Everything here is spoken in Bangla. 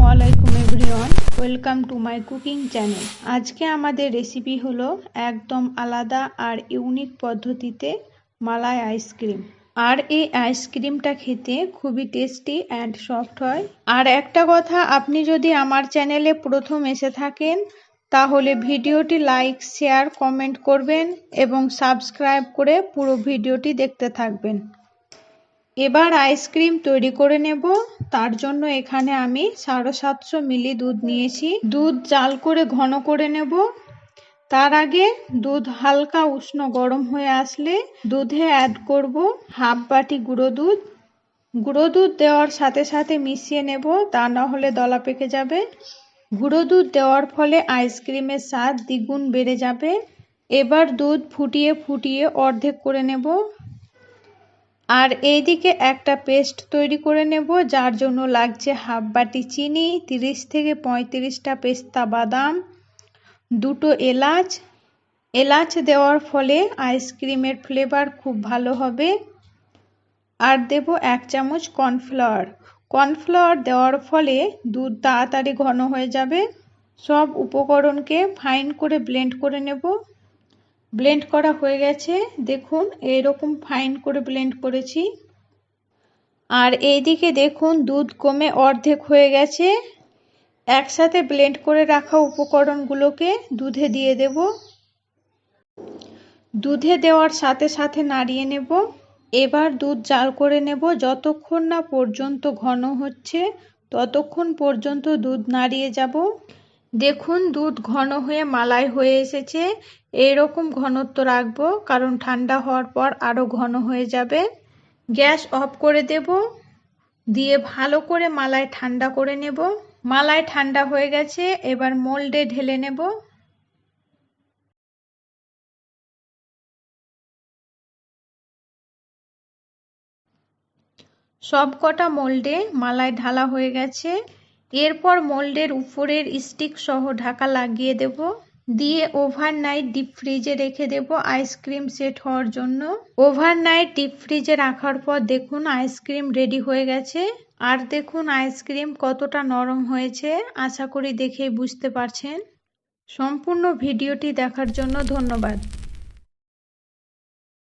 আসসালামু আলাইকুম everyone, welcome to my cooking channel. আজকে আমাদের রেসিপি হলো একদম আলাদা আর ইউনিক পদ্ধতিতে মালাই আইসক্রিম। আর এই আইসক্রিমটা খেতে খুবই টেস্টি অ্যান্ড সফট হয়। আর একটা কথা, আপনি যদি আমার চ্যানেলে প্রথম এসে থাকেন, তাহলে ভিডিওটি লাইক, শেয়ার, কমেন্ট করবেন এবং সাবস্ক্রাইব করে পুরো ভিডিওটি দেখতে থাকবেন। এবার আইসক্রিম তৈরি করে নেব। তার জন্য এখানে আমি সাড়ে সাতশো মিলি দুধ নিয়েছি। দুধ জাল করে ঘন করে নেব। তার আগে দুধ হালকা উষ্ণ গরম হয়ে আসলে দুধে অ্যাড করব হাফ বাটি গুঁড়ো দুধ। গুঁড়ো দুধ দেওয়ার সাথে সাথে মিশিয়ে নেব, তা না হলে দলা পেকে যাবে। গুঁড়ো দুধ দেওয়ার ফলে আইসক্রিমের স্বাদ দ্বিগুণ বেড়ে যাবে। এবার দুধ ফুটিয়ে ফুটিয়ে অর্ধেক করে নেব। আর এইদিকে একটা পেস্ট তৈরি করে নেব, যার জন্য লাগছে হাফ বাটি চিনি, তিরিশ থেকে পঁয়ত্রিশটা পেস্তা বাদাম, দুটো এলাচ। এলাচ দেওয়ার ফলে আইসক্রিমের ফ্লেভার খুব ভালো হবে। আর দেব এক চামচ কর্নফ্লাওয়ার। কর্নফ্লাওয়ার দেওয়ার ফলে দুধ তাড়াতাড়ি ঘন হয়ে যাবে। সব উপকরণকে ফাইন করে ব্লেন্ড করে নেব। ব্লেন্ড করা হয়ে গেছে। দেখুন এরকম ফাইন করে ব্লেন্ড করেছি। আর এইদিকে দেখুন, দুধ কমে অর্ধেক হয়ে গেছে। একসাথে ব্লেন্ড করে রাখা উপকরণগুলোকে দুধে দিয়ে দেব। দুধে দেওয়ার সাথে সাথে নাড়িয়ে নেব। এবার দুধ জাল করে নেব। যতক্ষণ না পর্যন্ত ঘন হচ্ছে, ততক্ষণ পর্যন্ত দুধ নাড়িয়ে যাব। দেখুন, দুধ ঘন হয়ে মালাই হয়ে এসেছে। এইরকম ঘনত্ব রাখব, কারণ ঠান্ডা হওয়ার পর আরও ঘন হয়ে যাবে। গ্যাস অফ করে দেব, দিয়ে ভালো করে মালায় ঠান্ডা করে নেব। মালায় ঠান্ডা হয়ে গেছে, এবার মোল্ডে ঢেলে নেব। সব কটা মোল্ডে মালায় ঢালা হয়ে গেছে। এরপর মোল্ডের উপরের স্টিক সহ ঢাকা লাগিয়ে দেব। দিয়ে ওভারনাইট ডিপ ফ্রিজে রেখে দেব আইসক্রিম সেট হওয়ার জন্য। ওভারনাইট ডিপ ফ্রিজে রাখার পর দেখুন আইসক্রিম রেডি হয়ে গেছে। আর দেখুন আইসক্রিম কতটা নরম হয়েছে, আশা করি দেখেই বুঝতে পারছেন। সম্পূর্ণ ভিডিওটি দেখার জন্য ধন্যবাদ।